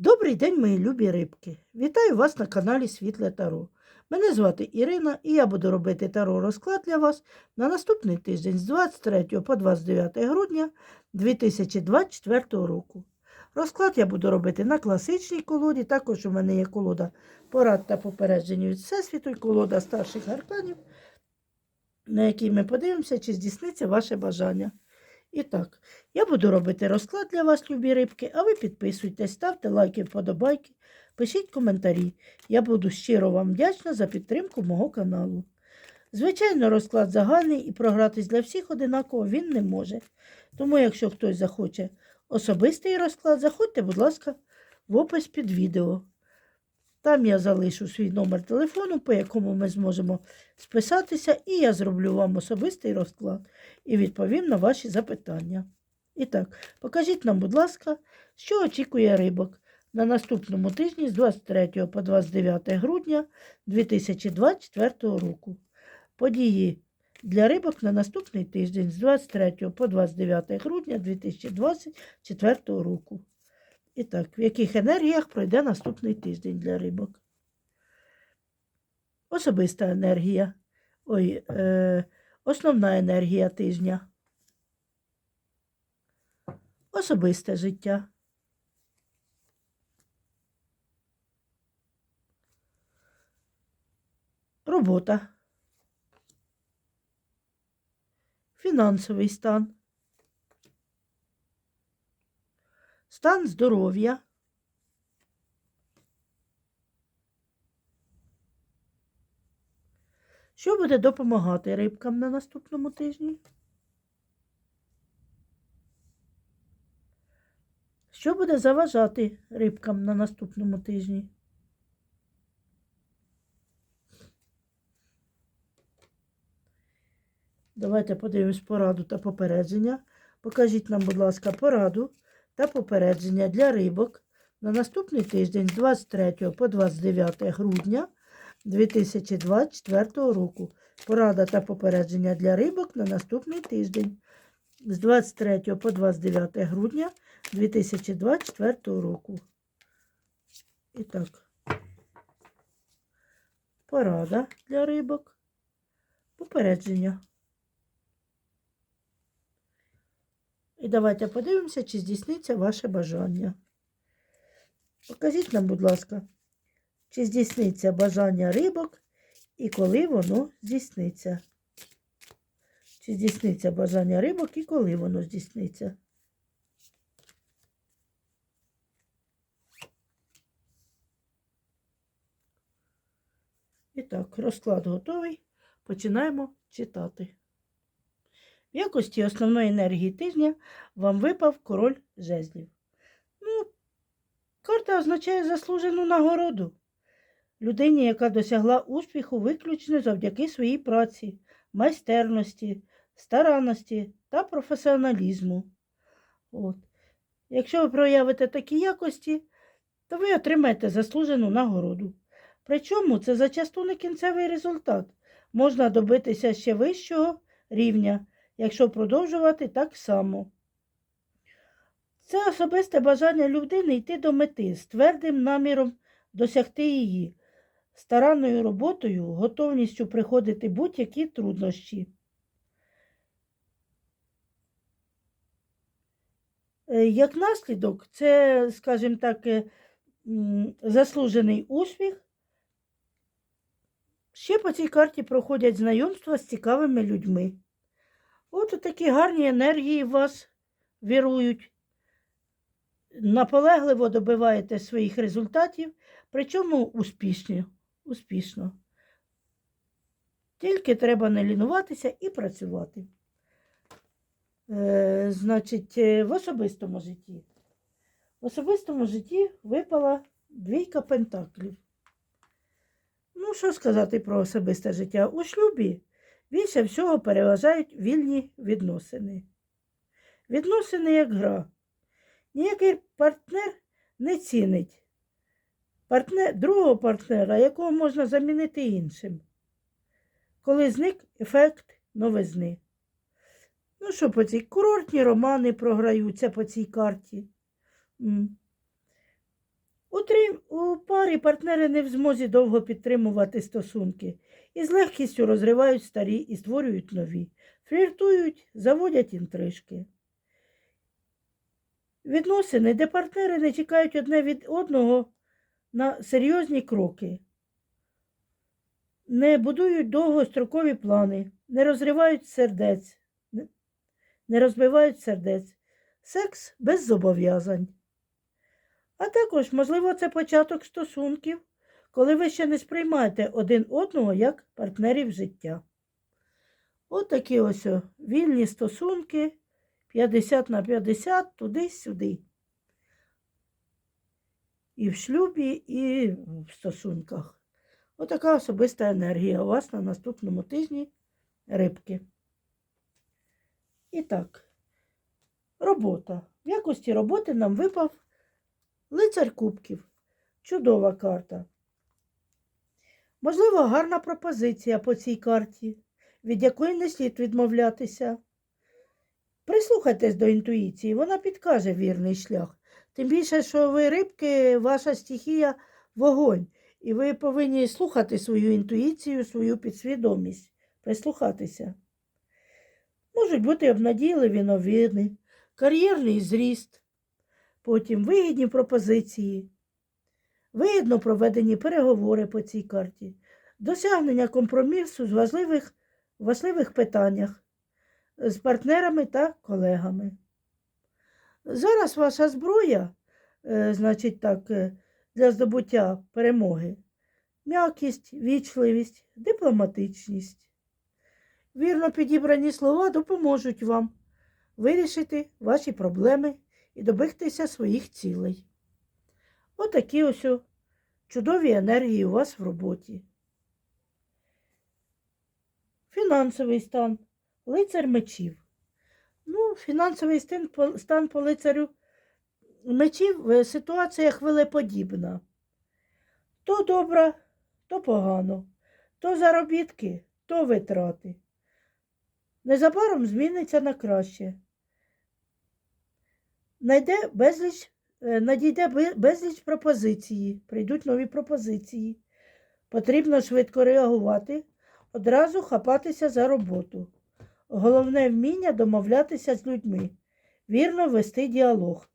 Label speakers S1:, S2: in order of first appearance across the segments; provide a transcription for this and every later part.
S1: Добрий день, мої любі рибки! Вітаю вас на каналі Світле Таро. Мене звати Ірина і я буду робити таро розклад для вас на наступний тиждень з 23 по 29 грудня 2024 року. Розклад я буду робити на класичній колоді. Також у мене є колода порад та попереджень від Всесвіту і колода старших арканів, на якій ми подивимося, чи здійсниться ваше бажання. І так, я буду робити розклад для вас, любі рибки, а ви підписуйтесь, ставте лайки, вподобайки, пишіть коментарі. Я буду щиро вам вдячна за підтримку мого каналу. Звичайно, розклад загальний і програтись для всіх одинаково він не може. Тому, якщо хтось захоче особистий розклад, заходьте, будь ласка, в опис під відео. Там я залишу свій номер телефону, по якому ми зможемо списатися, і я зроблю вам особистий розклад і відповім на ваші запитання. І так, покажіть нам, будь ласка, що очікує рибок на наступному тижні з 23 по 29 грудня 2024 року. Події для рибок на наступний тиждень з 23 по 29 грудня 2024 року. І так, в яких енергіях пройде наступний тиждень для рибок? Особиста енергія. Ой, е, основна енергія тижня. Особисте життя. Робота. Фінансовий стан. Стан здоров'я. Що буде допомагати рибкам на наступному тижні? Що буде заважати рибкам на наступному тижні? Давайте подивимось пораду та попередження. Покажіть нам, будь ласка, пораду та попередження для рибок на наступний тиждень з 23 по 29 грудня 2024 року. Порада та попередження для рибок на наступний тиждень з 23 по 29 грудня 2024 року. І так, порада для рибок, попередження. І давайте подивимося, чи здійсниться ваше бажання. Покажіть нам, будь ласка, чи здійсниться бажання рибок і коли воно здійсниться. Чи здійсниться бажання рибок і коли воно здійсниться. І так, розклад готовий. Починаємо читати. В якості основної енергії тижня вам випав король жезлів. Ну, карта означає заслужену нагороду. Людині, яка досягла успіху виключно завдяки своїй праці, майстерності, старанності та професіоналізму. От. Якщо ви проявите такі якості, то ви отримаєте заслужену нагороду. Причому це зачасту не кінцевий результат. Можна добитися ще вищого рівня, якщо продовжувати так само. Це особисте бажання людини йти до мети з твердим наміром досягти її, старанною роботою, готовністю приходити будь-які труднощі. Е, Як наслідок, це, скажімо так, е, заслужений успіх. Ще по цій карті проходять знайомства з цікавими людьми. От такі гарні енергії в вас вірують. Наполегливо добиваєте своїх результатів, причому успішно. успішно. Тільки треба не лінуватися і працювати. Е, значить, е, в особистому житті. В особистому житті випала двійка пентаклів. Ну, що сказати про особисте життя? У шлюбі більше всього переважають вільні відносини. Відносини як гра. Ніякий партнер не цінить партнер, другого партнера, якого можна замінити іншим, коли зник ефект новизни. Ну, що по цій курортні романи програються по цій карті. М. трим- у парі партнери не в змозі довго підтримувати стосунки і з легкістю розривають старі і створюють нові, фліртують, заводять інтрижки. Відносини, де партнери не чекають одне від одного на серйозні кроки, не будують довгострокові плани, не розривають сердець, не розбивають сердець, секс без зобов'язань. А також, можливо, це початок стосунків, коли ви ще не сприймаєте один одного як партнерів життя. От такі ось вільні стосунки 50 на 50, туди-сюди. І в шлюбі, і в стосунках. Отака особиста енергія у вас на наступному тижні рибки. І так, робота. В якості роботи нам випав лицар кубків. Чудова карта. Можливо, гарна пропозиція по цій карті, від якої не слід відмовлятися. Прислухайтесь до інтуїції, вона підкаже вірний шлях. Тим більше, що ви рибки, ваша стихія вогонь, і ви повинні слухати свою інтуїцію, свою підсвідомість, прислухатися. Можуть бути обнадійливі новини, кар'єрний зріст, потім вигідні пропозиції, вигідно проведені переговори по цій карті, досягнення компромісу з важливих, важливих питаннях з партнерами та колегами. Зараз ваша зброя, е, значить так, е, для здобуття перемоги, м'якість, вічливість, дипломатичність. Вірно підібрані слова допоможуть вам вирішити ваші проблеми і добитися своїх цілей. Отакі ось чудові енергії у вас в роботі. Фінансовий стан. Лицар мечів. Ну, фінансовий стан по, лицарю мечів ситуація хвилеподібна. То добра, то погано, то заробітки, то витрати. Незабаром зміниться на краще. Найде безліч, е, надійде безліч пропозиції, прийдуть нові пропозиції. Потрібно швидко реагувати, одразу хапатися за роботу. Головне вміння домовлятися з людьми, вірно вести діалог.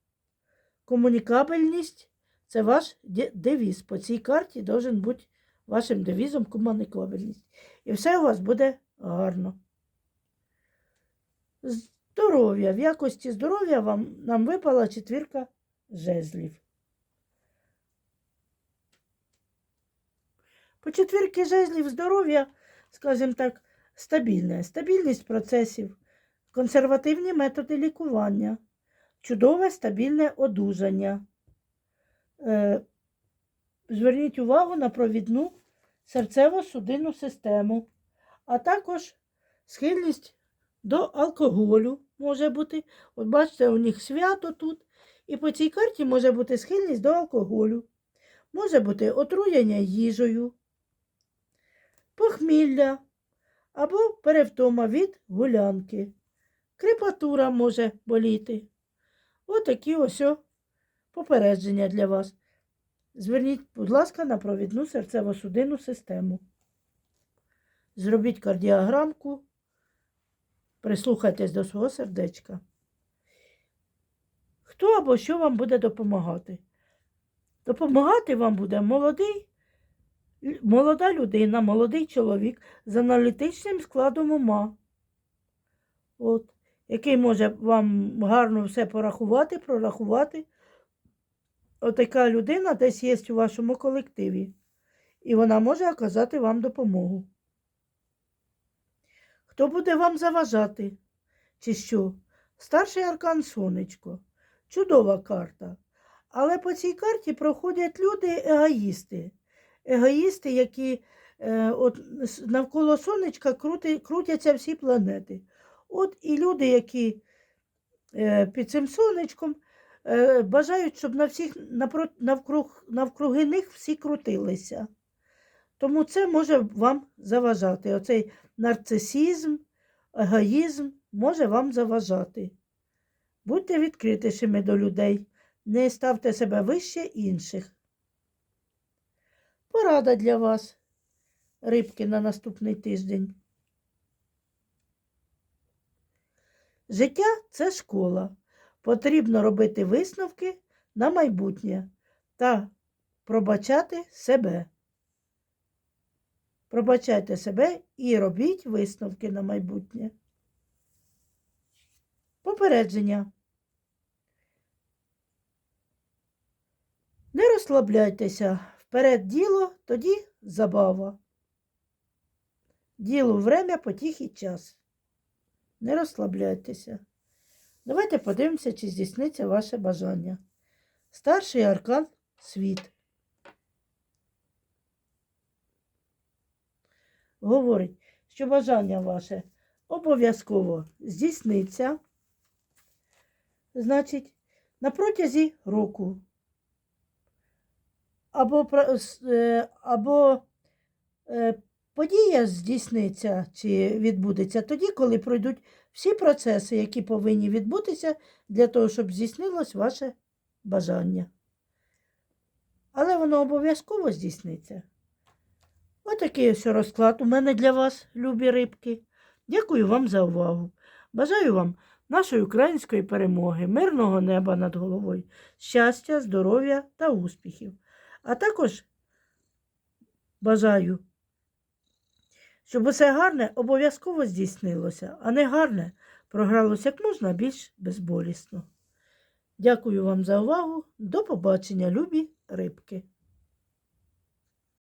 S1: Комунікабельність це ваш девіз. По цій карті должен бути вашим девізом комунікабельність. І все у вас буде гарно. Здоров'я. В якості здоров'я вам, нам випала четвірка жезлів. По четвірки жезлів здоров'я, скажімо так, стабільне. Стабільність процесів, консервативні методи лікування, чудове стабільне одужання. Е, зверніть увагу на провідну серцево-судинну систему, а також схильність до алкоголю може бути. От бачите, у них свято тут. І по цій карті може бути схильність до алкоголю. Може бути отруєння їжею, похмілля або перевтома від гулянки. Крепатура може боліти. Отакі ось попередження для вас. Зверніть, будь ласка, на провідну серцево-судинну систему. Зробіть кардіограмку, прислухайтесь до свого сердечка. Хто або що вам буде допомагати? Допомагати вам буде молодий, молода людина, молодий чоловік з аналітичним складом ума, от, який може вам гарно все порахувати, прорахувати. Отака людина десь є у вашому колективі, і вона може оказати вам допомогу. Хто буде вам заважати? Чи що? Старший аркан сонечко. Чудова карта. Але по цій карті проходять люди егоїсти. Егоїсти, які е, от, навколо сонечка крути, крутяться всі планети. От і люди, які е, під цим сонечком е, бажають, щоб на всіх напро, навкруг, навкруги них всі крутилися. Тому це може вам заважати. Оцей нарцисізм, егоїзм може вам заважати. Будьте відкритішими до людей, не ставте себе вище інших. Порада для вас, рибки, на наступний тиждень. Життя це школа. Потрібно робити висновки на майбутнє та пробачати себе. Пробачайте себе і робіть висновки на майбутнє. Попередження. Не розслабляйтеся. Вперед діло, тоді забава. Ділу время, потіх і час. Не розслабляйтеся. Давайте подивимося, чи здійсниться ваше бажання. Старший аркан світ. Говорить, що бажання ваше обов'язково здійсниться. Значить, на протязі року. Або, е, або е, подія здійсниться чи відбудеться тоді, коли пройдуть всі процеси, які повинні відбутися для того, щоб здійснилось ваше бажання. Але воно обов'язково здійсниться. Отакий ось розклад у мене для вас, любі рибки. Дякую вам за увагу. Бажаю вам нашої української перемоги, мирного неба над головою, щастя, здоров'я та успіхів. А також бажаю, щоб усе гарне обов'язково здійснилося, а не гарне програлося як можна більш безболісно. Дякую вам за увагу. До побачення, любі рибки.